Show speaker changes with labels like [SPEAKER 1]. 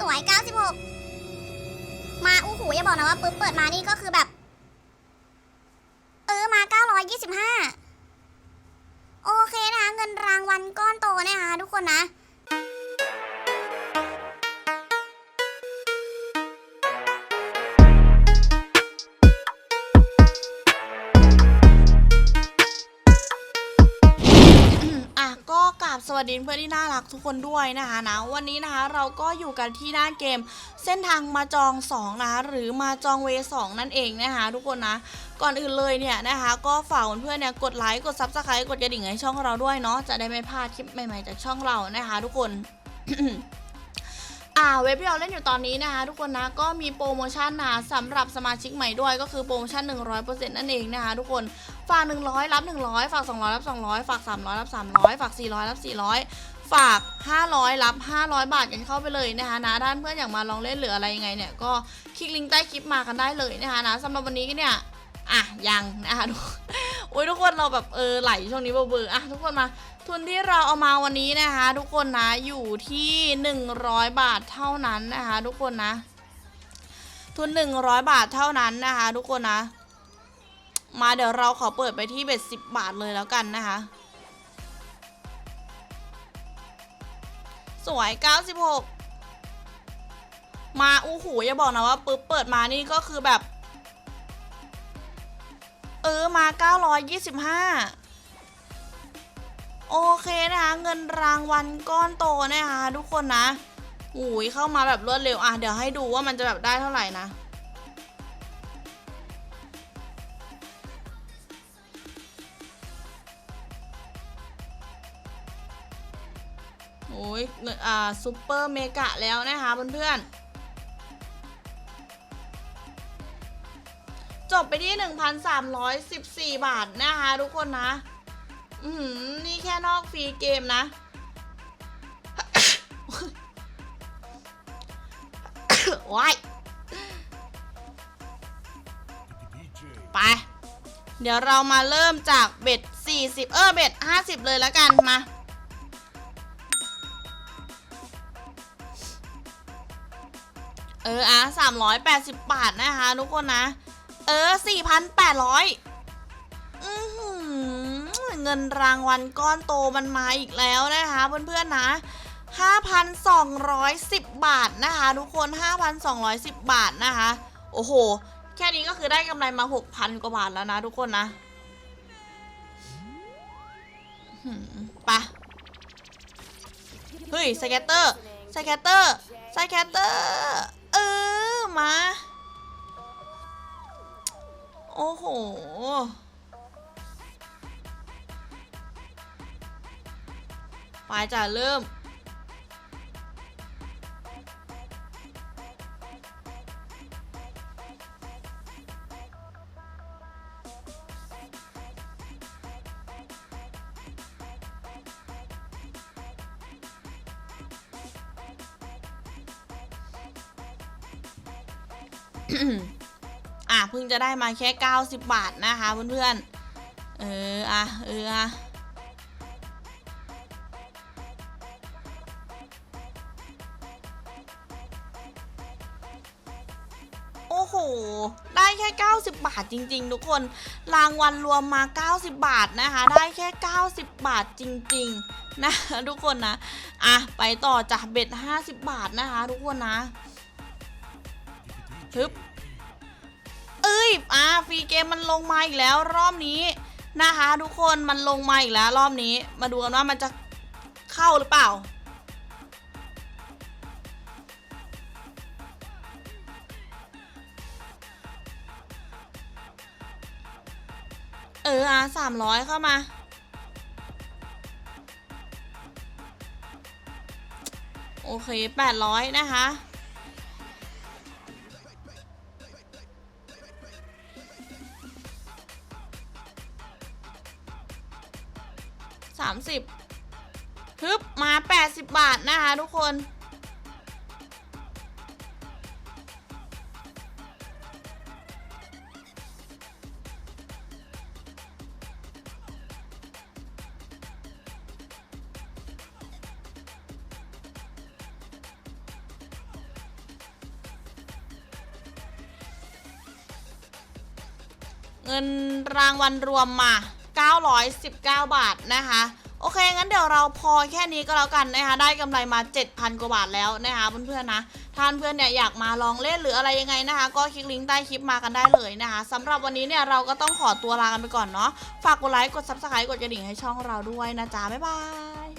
[SPEAKER 1] สวย 96 มาอู้หูอย่าบอกนะว่าปึ๊บเปิดมานี่ก็คือแบบ เออมา 925 โอเคนะคะ เงินรางวัลก้อนโตนะคะทุกคนนะ
[SPEAKER 2] วัสดีเพื่อนที่น่ารักทุกคนด้วยนะคะนะวันนี้นะคะเราก็อยู่กันที่หน้าเกม เส้นทางมาจอง2นะคะหรือมาจองเว2นั่นเองนะคะทุกคนนะก่อนอื่นเลยเนี่ยนะคะก็ฝากเพื่อนๆเนี่ยกดไลค์กดซับสไครต์กดกระดิ่งให้ช่องเราด้วยเนาะจะได้ไม่พลาดคลิปใหม่ๆจากช่องเรานะคะทุกคน อ่าเว็บที่เราเล่นอยู่ตอนนี้นะคะ ทุกคนนะก็มีโปรโมชั่นนะสำหรับสมาชิกใหม่ด้วยก็คือโปรโมชั่น 100%นั่นเองนะคะทุกคนฝาก 100 รับ 100 ฝาก 200 รับ 200 ฝาก 300 รับ 300 ฝาก 400 รับ 400 ฝาก 500 รับ 500 บาทกันเข้าไปเลยนะคะนะท่านเพื่อนอยากมาลองเล่นหรืออะไรยังไงเนี่ยก็คลิกลิงก์ใต้คลิปมากันได้เลยนะคะนะสำหรับวันนี้เนี่ย อะยังนะคะทุกโอ้ยทุกคนเราแบบเออไหลช่วงนี้เบื่ออะทุกคนมา ทุนที่เราเอามาวันนี้นะคะ ทุกคนนะอยู่ที่ 100 บาทเท่านั้นนะคะ ทุกคนนะ ทุน 100 บาทเท่านั้นนะคะ ทุกคนนะ มาเดี๋ยวเราขอเปิดไปที่เบ็ด10บาทเลยแล้วกันนะคะสวย 96 มาอู้หูอย่าบอกนะว่าปึ๊บเปิดมานี่ก็คือแบบ เออมา 925 โอเคนะคะ เงินรางวัลก้อนโตนะคะทุกคนนะอุ้ยเข้ามาแบบรวดเร็ว อะ เดี๋ยวให้ดูว่ามันจะแบบได้เท่าไหร่นะโอ้ยเอ่าซูเปอร์เมกะแล้วนะคะเพื่อนๆ จบไปที่ 1,314 บาทนะคะ ทุกคนนะ อืมนี่แค่นอกฟรีเกมนะ ว้ายไป เดี๋ยวเรามาเริ่มจากเบ็ด 40 เออเบ็ด 50 เลยแล้วกันมาเอออะ380บาทนะคะ ทุกคนนะ ออ 4,800อือหือเงินรางวัลก้อนโตมันมาอีกแล้วนะคะ เพื่อนๆนะ 5,210 บาทนะคะ ทุกคน 5,210 บาทนะคะ โอ้โห แค่นี้ก็คือได้กำไรมา 6,000 กว่าบาทแล้วนะทุกคนนะไปะเฮ้ยสแกตเตอร์สแกตเตอร์สแกตเตอร์ เออ มา โอ้โห ไปจะเริ่มอ่่ะเพิ่งจะได้มาแค่ 90 บาทนะคะเพื่อนๆ เอออะเอออะโอ้โห ได้แค่ 90 บาทจริง ๆ ทุกคน รางวัลรวมมา 90 บาทนะคะ ได้แค่ 90 บาทจริง ๆ นะทุกคนนะ อะ ไปต่อจากเบ็ด 50 บาทนะคะ ทุกคนนะทึบ อ้ยอ่าฟรีเกมมันลงมาอีกแล้วรอบนี้นะคะ ทุกคนมันลงมาอีกแล้ว รอบนี้ มาดูกันว่ามันจะเข้าหรือเปล่า เอออะสามร้อยเข้ามาโอเคแปดร้อยนะคะ 30ทึบมา 80 บาทนะคะทุกคนเงินรางวัลรวมมา 919 บาทนะคะ โอเค งั้นเดี๋ยวเราพอแค่นี้ก็แล้วกันนะคะได้กำไรมา 7,000 กว่าบาทแล้วนะคะเพื่อนๆนะท่านเพื่อนเนี่ยอยากมาลองเล่นหรืออะไรยังไงนะคะ ก็คลิกลิงก์ใต้คลิปมากันได้เลยนะคะสำหรับวันนี้เนี่ยเราก็ต้องขอตัวลากันไปก่อนเนาะฝากกดไลค์กด subscribe กดกระดิ่งให้ช่องเราด้วยนะจ๊ะบ๊ายบาย